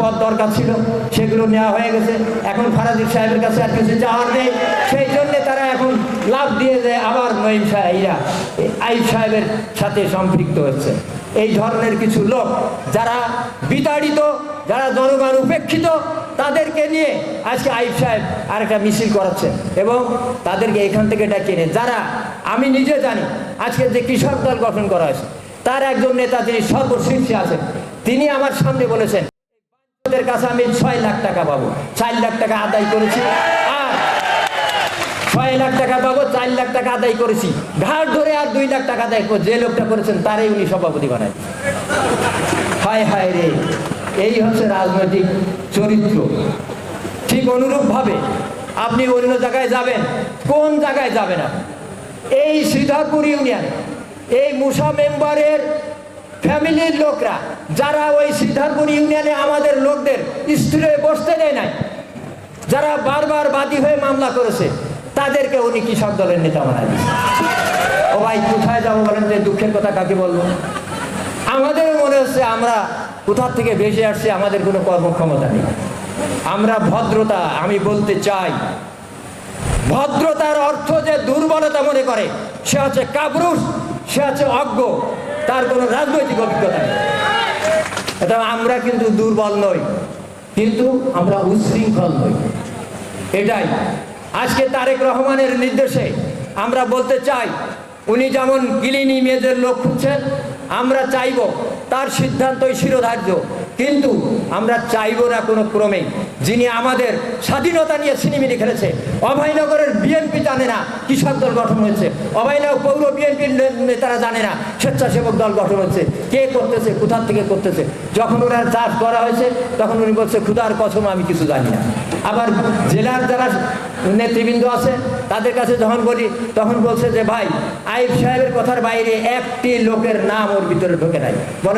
পদ দরকার ছিল, সেগুলো নেওয়া হয়ে গেছে। এখন ফারাজির সাহেবের কাছে আর কিছু চাওয়ার নেই। সেই জন্য তারা এখন লাভ দিয়ে দেয় আবার নঈম সাহেবরা আইব সাহেবের সাথে সম্পৃক্ত হচ্ছে। এই ধরনের কিছু লোক যারা বিতাড়িত, যারা জনগণ উপেক্ষিত, তাদেরকে নিয়ে আজকে আইব সাহেব আরেকটা মিছিল করাচ্ছে এবং তাদেরকে এখান থেকে ডেকে যারা, আমি নিজে জানি, আজকে যে কৃষক দল গঠন করা হয়েছে, তার একজন নেতা যিনি সর্বশীর্ষে আছেন তিনি আমার সামনে বলেছেন ওদের কাছে আমি ছয় লাখ টাকা পাবো। চার লাখ টাকা আদায় করেছি ছয় লাখ টাকা পাবো, চার লাখ টাকা আদায় করেছি। ঘাট ধরে আর দুই লাখ টাকা আদায় যে লোকটা করেছেন, তারই উনি সভাপতি বানায়। হায় হায় রে, এই হচ্ছে রাজনৈতিক চরিত্র। ঠিক অনুরূপভাবে আপনি অন্য জায়গায় যাবেন, কোন জায়গায় যাবেন আপনি? এই শ্রীধরপুর ইউনিয়ন, এই মুসা মেম্বারের ফ্যামিলির লোকরা, যারা ওই শ্রীধরপুর ইউনিয়নে আমাদের লোকদের স্থিরে বসতে দেয় নাই, যারা বারবার বাদী হয়ে মামলা করেছে, তাদেরকে উনি কৃষক দলের নেতা বানায় ও ভাই, কোথায় যাব বলেন যে দুঃখের কথা কাকে বলব? আমাদের মনে হচ্ছে আমরা কোথার থেকে ভেসে আসছি, আমাদের কোনো কর্মক্ষমতা নেই। আমরা ভদ্রতা, আমি বলতে চাই, ভদ্রতার অর্থ যে দুর্বলতা মনে করে, সে হচ্ছে কাবরুষ সে হচ্ছে অজ্ঞ। তার কোনো রাজনৈতিক অভিজ্ঞতা নেই। এটা আমরা কিন্তু দুর্বল নই, কিন্তু আমরা উচ্ছৃঙ্খল নই। এটাই। আজকে তারেক রহমানের নির্দেশে আমরা বলতে চাই, উনি যেমন গিলিনি মেয়েদের লোক খুঁজছেন, আমরা চাইব তার সিদ্ধান্তই শিরোধার্য কিন্তু আমরা চাইব না কোনো ক্রমে। যিনি আমাদের স্বাধীনতা নিয়ে সিনেমিনি খেলেছে, অভয়নগরের বিএনপি জানে না কৃষক দল গঠন হয়েছে। অভয়নগর পৌর বিএনপির নেতারা জানে না স্বেচ্ছাসেবক দল গঠন হচ্ছে কে করতেছে, কোথার থেকে করতেছে? যখন ওনার চাষ করা হয়েছে, তখন উনি বলছে, ক্ষুধার কসম, আমি কিছু জানি না। আবার জেলার যারা নেতৃবৃন্দ আছে, তাদের কাছে যখন বলি, তখন বলছে যে, ভাই আইফ সাহেবের কথার বাইরে একটি লোকের নাম ওর ভিতরে ঢোকে নাই।